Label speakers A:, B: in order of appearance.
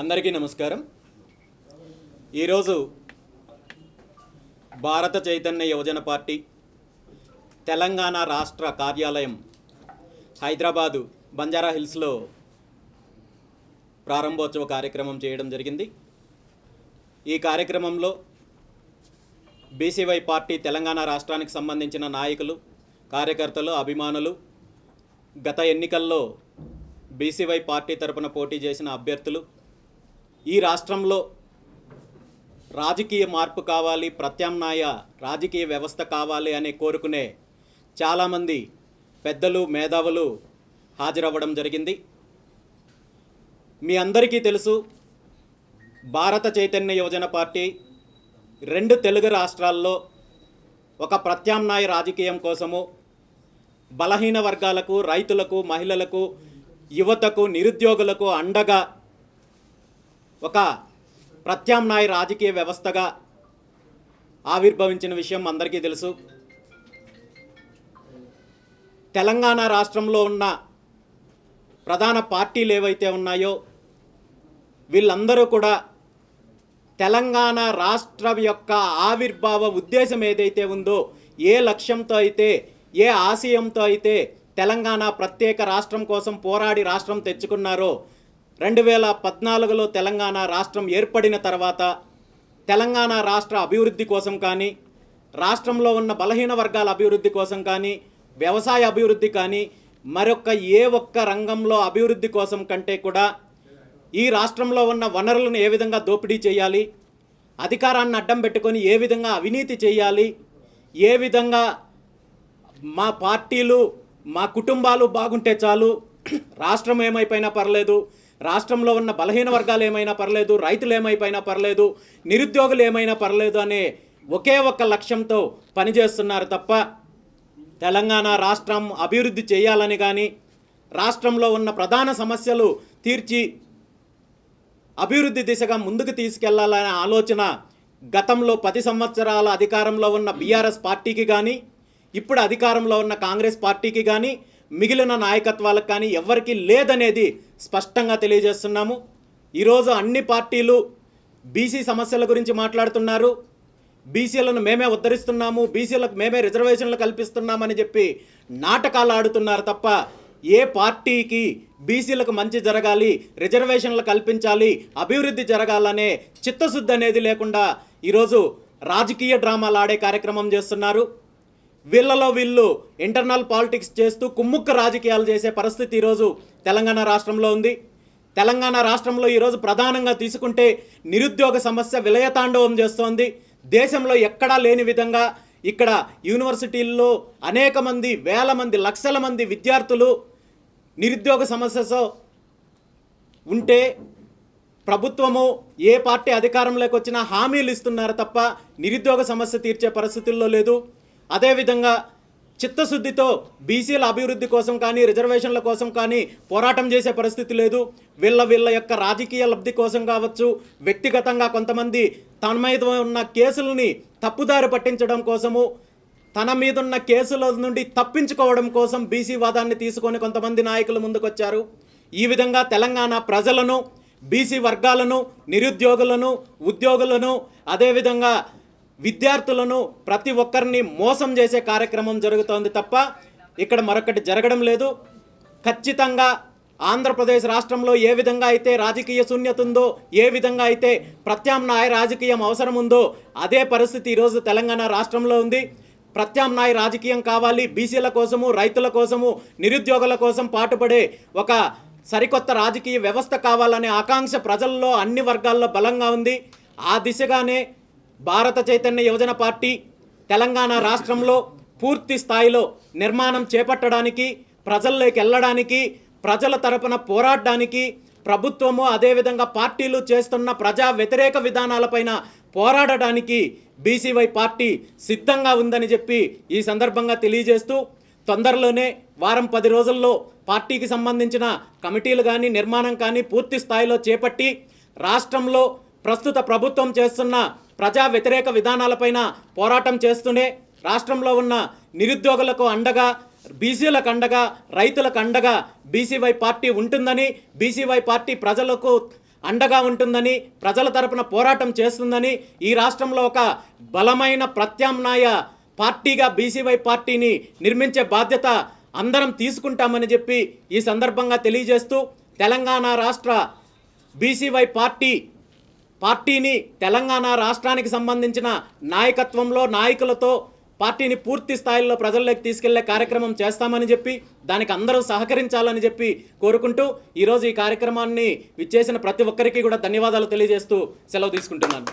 A: అందరికీ నమస్కారం. ఈరోజు భారత చైతన్య యువజన పార్టీ తెలంగాణ రాష్ట్ర కార్యాలయం హైదరాబాదు బంజారా హిల్స్లో ప్రారంభోత్సవ కార్యక్రమం చేయడం జరిగింది. ఈ కార్యక్రమంలో బీసీవై పార్టీ తెలంగాణ రాష్ట్రానికి సంబంధించిన నాయకులు కార్యకర్తలు అభిమానులు గత ఎన్నికల్లో బీసీవై పార్టీ తరపున పోటీ చేసిన అభ్యర్థులు ఈ రాష్ట్రంలో రాజకీయ మార్పు కావాలి ప్రత్యామ్నాయ రాజకీయ వ్యవస్థ కావాలి అనే కోరుకునే చాలామంది పెద్దలు మేధావులు హాజరవ్వడం జరిగింది. మీ అందరికీ తెలుసు భారత చైతన్య యువజన పార్టీ రెండు తెలుగు రాష్ట్రాల్లో ఒక ప్రత్యామ్నాయ రాజకీయం కోసము బలహీన వర్గాలకు రైతులకు మహిళలకు యువతకు నిరుద్యోగులకు అండగా ఒక ప్రత్యామ్నాయ రాజకీయ వ్యవస్థగా ఆవిర్భవించిన విషయం అందరికీ తెలుసు. తెలంగాణ రాష్ట్రంలో ఉన్న ప్రధాన పార్టీలు ఏవైతే ఉన్నాయో వీళ్ళందరూ కూడా తెలంగాణ రాష్ట్రం యొక్క ఆవిర్భావ ఉద్దేశం ఏదైతే ఉందో ఏ లక్ష్యంతో అయితే ఏ ఆశయంతో అయితే తెలంగాణ ప్రత్యేక రాష్ట్రం కోసం పోరాడి రాష్ట్రం తెచ్చుకున్నారో రెండు వేల పద్నాలుగులో తెలంగాణ రాష్ట్రం ఏర్పడిన తర్వాత తెలంగాణ రాష్ట్ర అభివృద్ధి కోసం కానీ రాష్ట్రంలో ఉన్న బలహీన వర్గాల అభివృద్ధి కోసం కానీ వ్యవసాయ అభివృద్ధి కానీ మరొక ఏ ఒక్క రంగంలో అభివృద్ధి కోసం కంటే కూడా ఈ రాష్ట్రంలో ఉన్న వనరులను ఏ విధంగా దోపిడీ చేయాలి అధికారాన్ని అడ్డం పెట్టుకొని ఏ విధంగా అవినీతి చేయాలి ఏ విధంగా మా పార్టీలు మా కుటుంబాలు బాగుంటే చాలు రాష్ట్రం ఏమైపోయినా పర్లేదు రాష్ట్రంలో ఉన్న బలహీన వర్గాలు ఏమైనా పర్లేదు రైతులు ఏమైపోయినా పర్లేదు నిరుద్యోగులు ఏమైనా పర్లేదు అనే ఒకే ఒక్క లక్ష్యంతో పనిచేస్తున్నారు తప్ప తెలంగాణ రాష్ట్రం అభివృద్ధి చేయాలని కానీ రాష్ట్రంలో ఉన్న ప్రధాన సమస్యలు తీర్చి అభివృద్ధి దిశగా ముందుకు తీసుకెళ్ళాలనే ఆలోచన గతంలో పది సంవత్సరాల అధికారంలో ఉన్న బీఆర్ఎస్ పార్టీకి కానీ ఇప్పుడు అధికారంలో ఉన్న కాంగ్రెస్ పార్టీకి కానీ మిగిలిన నాయకత్వాలకు కానీ ఎవరికీ లేదనేది స్పష్టంగా తెలియజేస్తున్నాము. ఈరోజు అన్ని పార్టీలు బీసీ సమస్యల గురించి మాట్లాడుతున్నారు. బీసీలను మేమే ఉద్ధరిస్తున్నాము. బీసీలకు మేమే రిజర్వేషన్లు కల్పిస్తున్నామని చెప్పి నాటకాలు ఆడుతున్నారు తప్ప ఏ పార్టీకి బీసీలకు మంచి జరగాలి రిజర్వేషన్లు కల్పించాలి అభివృద్ధి జరగాలనే చిత్తశుద్ధి అనేది లేకుండా ఈరోజు రాజకీయ డ్రామాలు ఆడే కార్యక్రమం చేస్తున్నారు. వీళ్ళలో వీళ్ళు ఇంటర్నల్ పాలిటిక్స్ చేస్తూ కుమ్ముక్క రాజకీయాలు చేసే పరిస్థితి ఈరోజు తెలంగాణ రాష్ట్రంలో ఉంది. తెలంగాణ రాష్ట్రంలో ఈరోజు ప్రధానంగా తీసుకుంటే నిరుద్యోగ సమస్య విలయతాండవం చేస్తోంది. దేశంలో ఎక్కడా లేని విధంగా ఇక్కడ యూనివర్సిటీల్లో అనేక మంది వేల మంది లక్షల మంది విద్యార్థులు నిరుద్యోగ సమస్యతో ఉంటే ప్రభుత్వము ఏ పార్టీ అధికారంలోకి వచ్చినా హామీలు ఇస్తున్నారు తప్ప నిరుద్యోగ సమస్య తీర్చే పరిస్థితుల్లో లేదు. అదేవిధంగా చిత్తశుద్ధితో బీసీల అభివృద్ధి కోసం కానీ రిజర్వేషన్ల కోసం కానీ పోరాటం చేసే పరిస్థితి లేదు. వీళ్ళ వీళ్ళ యొక్క రాజకీయ లబ్ధి కోసం కావచ్చు వ్యక్తిగతంగా కొంతమంది తన మీద ఉన్న కేసులని తప్పుదారి పట్టించడం కోసము తన మీద ఉన్న కేసుల నుండి తప్పించుకోవడం కోసం బీసీ వాదాన్ని తీసుకొని కొంతమంది నాయకులు ముందుకొచ్చారు. ఈ విధంగా తెలంగాణ ప్రజలను బీసీ వర్గాలను నిరుద్యోగులను ఉద్యోగులను అదేవిధంగా విద్యార్థులను ప్రతి ఒక్కరిని మోసం చేసే కార్యక్రమం జరుగుతోంది తప్ప ఇక్కడ మరొకటి జరగడం లేదు. ఖచ్చితంగా ఆంధ్రప్రదేశ్ రాష్ట్రంలో ఏ విధంగా అయితే రాజకీయ శూన్యత ఉందో ఏ విధంగా అయితే ప్రత్యామ్నాయ రాజకీయం అవసరం ఉందో అదే పరిస్థితి ఈరోజు తెలంగాణ రాష్ట్రంలో ఉంది. ప్రత్యామ్నాయ రాజకీయం కావాలి. బీసీల కోసము రైతుల కోసము నిరుద్యోగుల కోసం పాటుపడే ఒక సరికొత్త రాజకీయ వ్యవస్థ కావాలనే ఆకాంక్ష ప్రజల్లో అన్ని వర్గాల్లో బలంగా ఉంది. ఆ దిశగానే భారత చైతన్య యువజన పార్టీ తెలంగాణ రాష్ట్రంలో పూర్తి స్థాయిలో నిర్మాణం చేపట్టడానికి ప్రజల్లోకి వెళ్ళడానికి ప్రజల తరపున పోరాడడానికి ప్రభుత్వము అదేవిధంగా పార్టీలు చేస్తున్న ప్రజా వ్యతిరేక విధానాలపైన పోరాడడానికి బీసీవై పార్టీ సిద్ధంగా ఉందని చెప్పి ఈ సందర్భంగా తెలియజేస్తూ తొందరలోనే వారం పది రోజుల్లో పార్టీకి సంబంధించిన కమిటీలు కానీ నిర్మాణం కానీ పూర్తి స్థాయిలో చేపట్టి రాష్ట్రంలో ప్రస్తుత ప్రభుత్వం చేస్తున్న ప్రజా వ్యతిరేక విధానాలపైన పోరాటం చేస్తూనే రాష్ట్రంలో ఉన్న నిరుద్యోగులకు అండగా బీసీలకు అండగా రైతులకు అండగా బీసీవై పార్టీ ఉంటుందని బీసీవై పార్టీ ప్రజలకు అండగా ఉంటుందని ప్రజల తరపున పోరాటం చేస్తుందని ఈ రాష్ట్రంలో ఒక బలమైన ప్రత్యామ్నాయ పార్టీగా బీసీవై పార్టీని నిర్మించే బాధ్యత అందరం తీసుకుంటామని చెప్పి ఈ సందర్భంగా తెలియజేస్తూ తెలంగాణ రాష్ట్ర బీసీవై పార్టీ పార్టీని తెలంగాణ రాష్ట్రానికి సంబంధించిన నాయకత్వంలో నాయకులతో పార్టీని పూర్తి స్థాయిలో ప్రజల్లోకి తీసుకెళ్ళే కార్యక్రమం చేస్తామని చెప్పి దానికి అందరూ సహకరించాలని చెప్పి కోరుకుంటూ ఈరోజు ఈ కార్యక్రమాన్ని విచ్చేసిన ప్రతి ఒక్కరికి కూడా ధన్యవాదాలు తెలియజేస్తూ సెలవు తీసుకుంటున్నాను.